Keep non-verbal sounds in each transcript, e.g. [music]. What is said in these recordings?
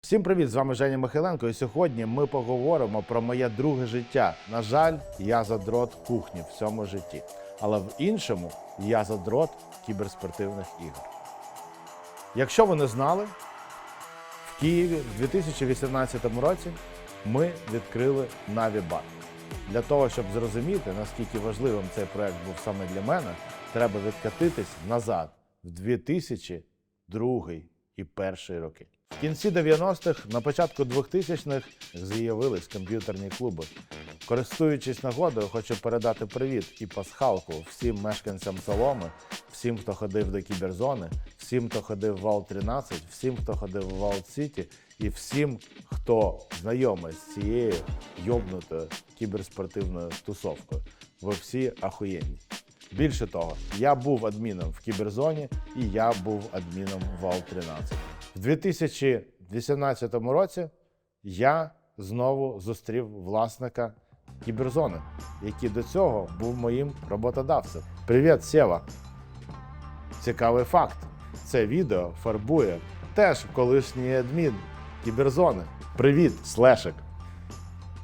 Всім привіт! З вами Женя Михайленко. І сьогодні ми поговоримо про моє друге життя. На жаль, я задрот кухні в цьому житті, але в іншому я задрот кіберспортивних ігор. Якщо ви не знали, в Києві в 2018 році ми відкрили Na'Vi Для того, щоб зрозуміти, наскільки важливим цей проект був саме для мене, треба відкатитись назад в 2002 і перший роки. В кінці 90-х, на початку 2000-х з'явились комп'ютерні клуби. Користуючись нагодою, хочу передати привіт і пасхалку всім мешканцям Соломи, всім, хто ходив до кіберзони, всім, хто ходив в Вал 13, всім, хто ходив в Вал Сіті, і всім, хто знайомий з цією йобнутою кіберспортивною тусовкою. Ви всі ахуєнні. Більше того, я був адміном в кіберзоні і я був адміном в Вал 13. В 2018 році я знову зустрів власника кіберзони, який до цього був моїм роботодавцем. Привіт, Сєва! Цікавий факт. Це відео фарбує теж колишній адмін кіберзони. Привіт, Слешик!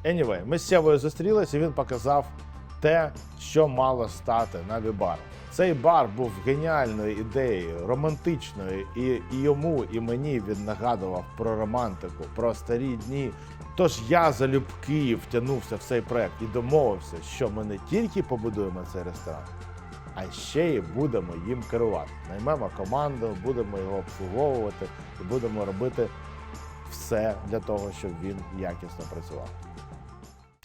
Anyway, ми з Сєвою зустрілися, і він показав те, що мало стати на вібар. Цей бар був геніальною ідеєю, романтичною, і, і йому, і мені він нагадував про романтику, про старі дні. Тож я залюбки втягнувся в цей проект і домовився, що ми не тільки побудуємо цей ресторан, а ще й будемо їм керувати. Наймемо команду, будемо його обслуговувати і будемо робити все для того, щоб він якісно працював.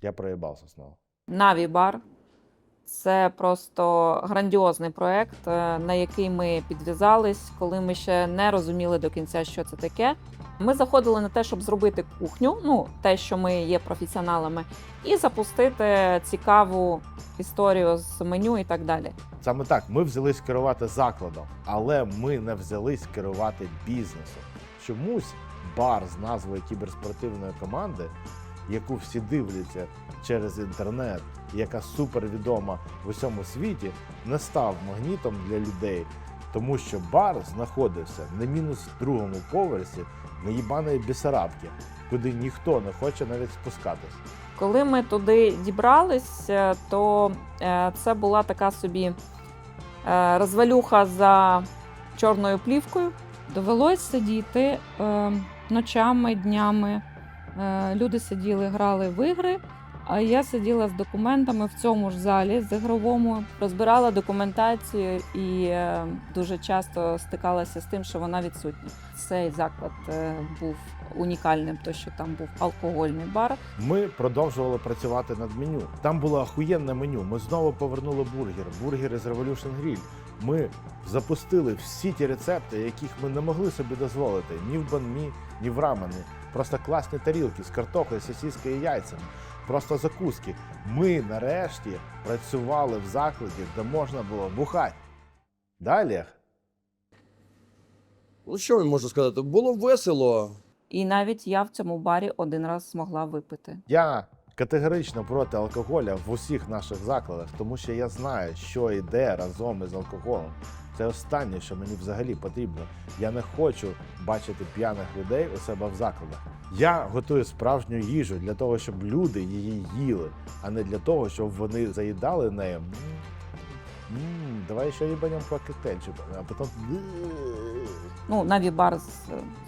Я проїбався знову. Наві Бар це просто грандіозний проект, е, на який ми підв'язались, коли ми ще не розуміли до кінця, що це таке. Ми заходили на те, щоб зробити кухню, ну те, що ми є професіоналами, і запустити цікаву історію з меню і так далі. Саме так, ми взялись керувати закладом, але ми не взялись керувати бізнесом. Чомусь бар з назвою кіберспортивної команди, яку всі дивляться через інтернет, яка супервідома в усьому світі, не став магнітом для людей, тому що бар знаходився на мінус другому поверсі неїбаної бісарабки, куди ніхто не хоче навіть спускатись. Коли ми туди дібрались, то е, це була така собі е, розвалюха за чорною плівкою. Довелось сидіти е, ночами, днями. Е, люди сиділи, грали в ігри, а я сиділа з документами в цьому ж залі, з ігровому. розбирала документацію і е, дуже часто стикалася з тим, що вона відсутня. Цей заклад е, був унікальним, то що там був алкогольний бар. Ми продовжували працювати над меню. Там було ахуєнне меню. Ми знову повернули бургер, бургери з Revolution Grill. Ми запустили всі ті рецепти, яких ми не могли собі дозволити ні в банмі, ні в рамені. Просто класні тарілки з картоплею, сосіскою і яйцями. Просто закуски. Ми нарешті працювали в закладі, де можна було бухати. Далі. Ну, що я можу сказати? Було весело. І навіть я в цьому барі один раз змогла випити. Я категорично проти алкоголя в усіх наших закладах, тому що я знаю, що йде разом із алкоголем. Це останнє, що мені взагалі потрібно. Я не хочу бачити п'яних людей у себе в закладах. Я готую справжню їжу для того, щоб люди її їли, а не для того, щоб вони заїдали нею. М, м, давай ще їбанем по коктейльчику, а потім. Ну, Наві бар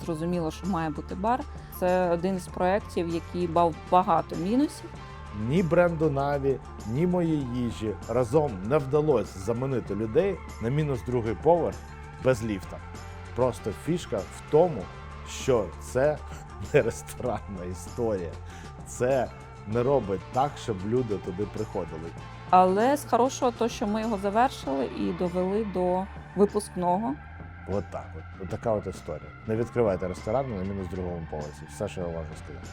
зрозуміло, що має бути бар. Це один з проєктів, який мав багато мінусів. Ні бренду Наві, ні моєї їжі разом не вдалося заманити людей на мінус другий поверх без ліфта. Просто фішка в тому, що це [laughs] не ресторанна історія. Це не робить так, щоб люди туди приходили. Але з хорошого, то що ми його завершили і довели до випускного. От так от. От така от історія. Не відкривайте ресторан на мінус другому поверсі. Все, що я можу сказати.